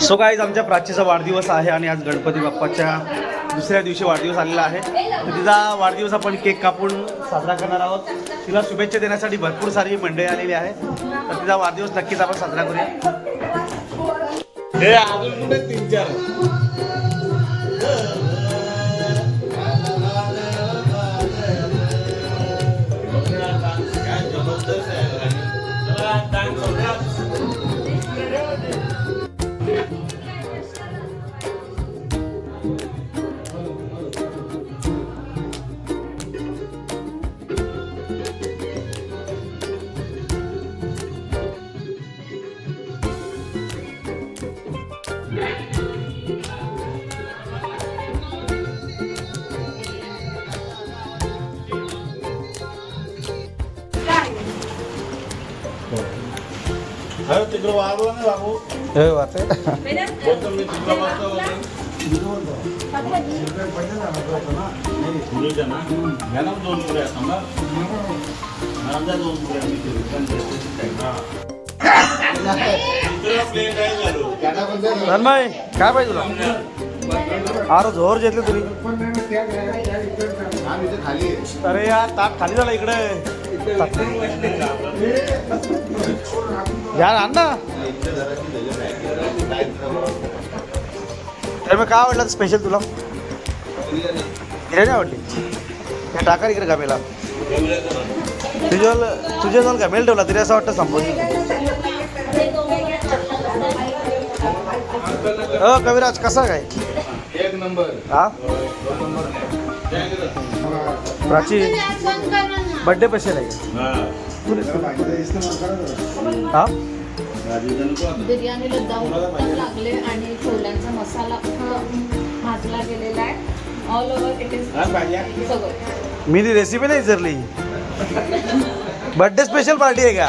So guys आमच्या प्राचीचा वाढदिवस आहे आणि आज गणपती बाप्पाच्या दुसऱ्या दिवशी वाढदिवस आलेला आहे. तर तिचा वाढदिवस आपण केक कापून साजरा करणार आहोत. तिला शुभेच्छा देण्यासाठी भरपूर सारी मंडळी आलेली आहे तर तिचा वाढदिवस नक्कीच आपण साजरा करूया. हे अजून कुठे तीन चार? तन्मय काय पाहिजे तुला? अरे जोर घेतले तुम्ही अरे यार ताट खाली झाला इकडे. यार आण ना. तर मग काय आवडलं स्पेशल तुला? बिर्याणी आवडली. हे टाका इकडे गमेला. तुझ्या तुझ्या जाऊन गमेल ठेवला तरी असं वाटतं संपवून अ कविराज कसा काय? एक नंबर. हा? प्राची बर्थडे स्पेशल आहे. हा. राजूचं नको आता. बिर्याणीला दम पण लागले आणि छोल्यांचा मसाला भाजला गेलेला आहे. ऑल ओव्हर इट इज भाज्या? सगळं. मी ती रेसिपी नाही विचारली बर्थडे स्पेशल पार्टी आहे का?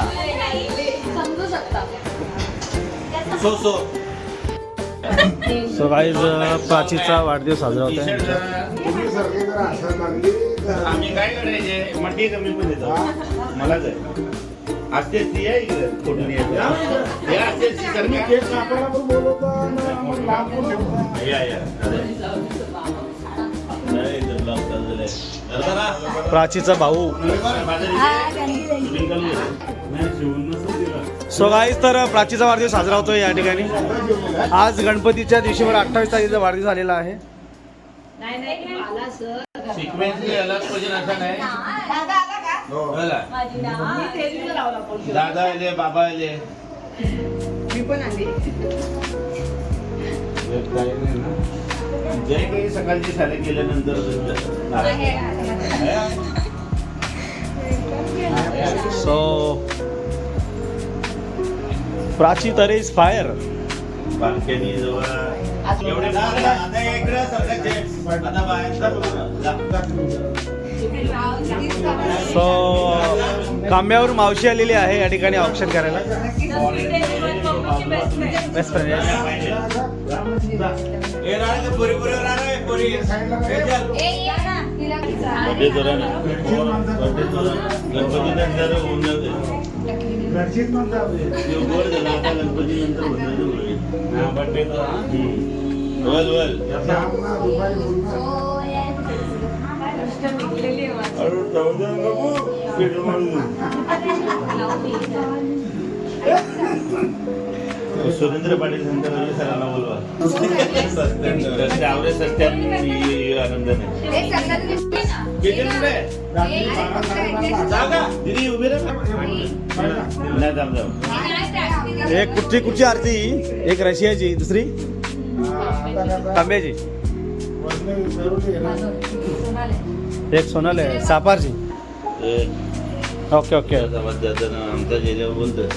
समजू शकता. सो सो सो गाईज प्राचीचा वाढदिवस साजरा होत आम्ही काय करायचे? मटी कमी पण ती आहे इकडे कुठून हे ती तर मी. प्राचीचा भाऊ. आहे. सो गाईज तर प्राचीचा वाढदिवस साजरा होतोय या ठिकाणी. आज गणपतीच्या दिवशीवर अठ्ठावीस तारखेचा वाढदिवस झालेला आहे. नाही आला सर. अलग पाहिजे असं नाही. दादा आले बाबा आले. जय काही सकाळची शाळे गेल्यानंतर सो प्राची तर इज फायर. बालकनी जवळ सो कांब्यावर मावशी आलेली आहे या ठिकाणी ऑप्शन करायला. Best friend. गणपती नंतर हा. वल, वल. अरे, जाऊ. पेट. सुरेंद्र पाटील संत सरांना बोलवा आवरे किती रुपये? जागा दीदी उभी राहा नाही एक कुठची कुठची आरती? एक रशियाची दुसरी? तांब्याची. एक सोनाल आहे सापारची. Okay okay.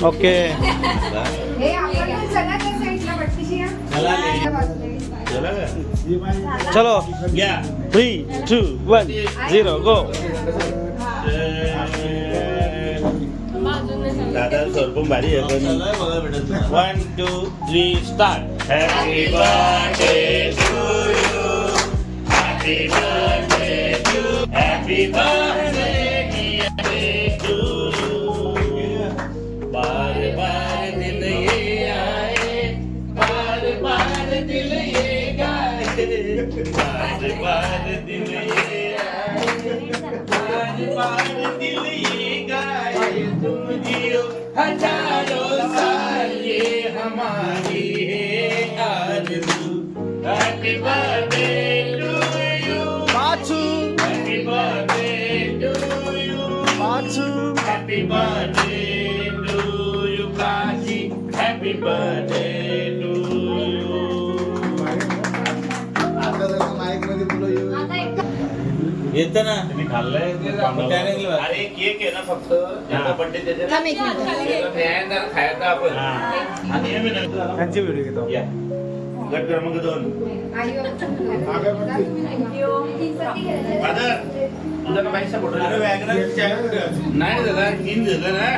ओके? चला का? चलो घ्या three two one zero go दादा स्वरूप भारी आहे पण one two three start happy birthday to you happy birthday to happy birthday हजारों साल ये हमारी है आरज़ू happy birthday to you Machu happy birthday to you Machu happy birthday to you Kashi happy birthday येतं ना. तुम्ही खाल्लंय? अरे केक आहे ना फक्त. ज्याचा बर्थडे त्याच्या थांब एक मिनिट. न्यायदार खायचा आपण. आणि हे मी नंतर त्यांची व्हिडिओ घेतो. या. गट क्रमांक दोन. फादर तुझा का बाईकचा फोटो अरे नाही दादा तीन झालं ना.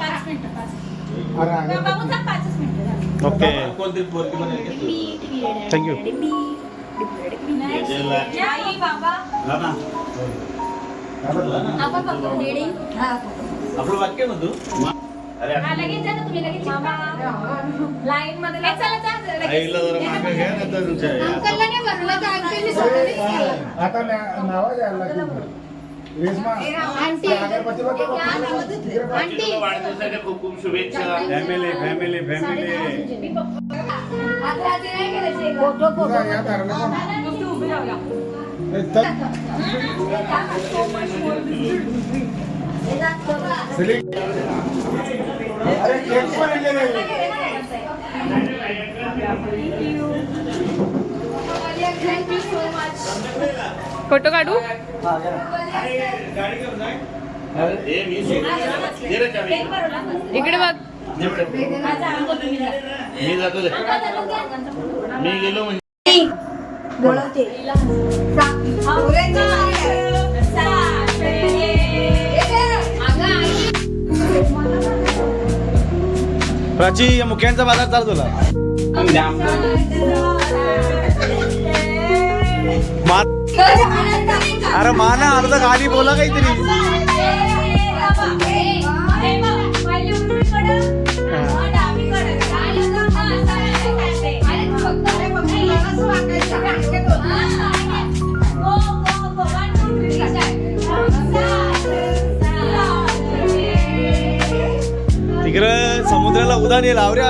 पाच मिनिटं पाच बाबू थांब पाचच मिनिटं ओके. कोणतरी पोरगी थँक्यू आपलं वाक्य मग तू? अरे हा लगेच जा ना तुम्ही लगेच लाईन मध्ये आईला जरा मागे घ्या ना तर तुमच्या. आता नावा तुला वाढदिवसाच्या खूप खूप शुभेच्छा. फॅमिली फॅमिली फॅमिली फोटो तुझा फोटो काढू? इकडे बघ. मी जातो मी गेलो म्हणजे प्राची या मुख्यांचा बाजार चालू तुला अरे माना अर्ध खाली बोला काहीतरी. समुद्राला उदान येईल आवऱ्या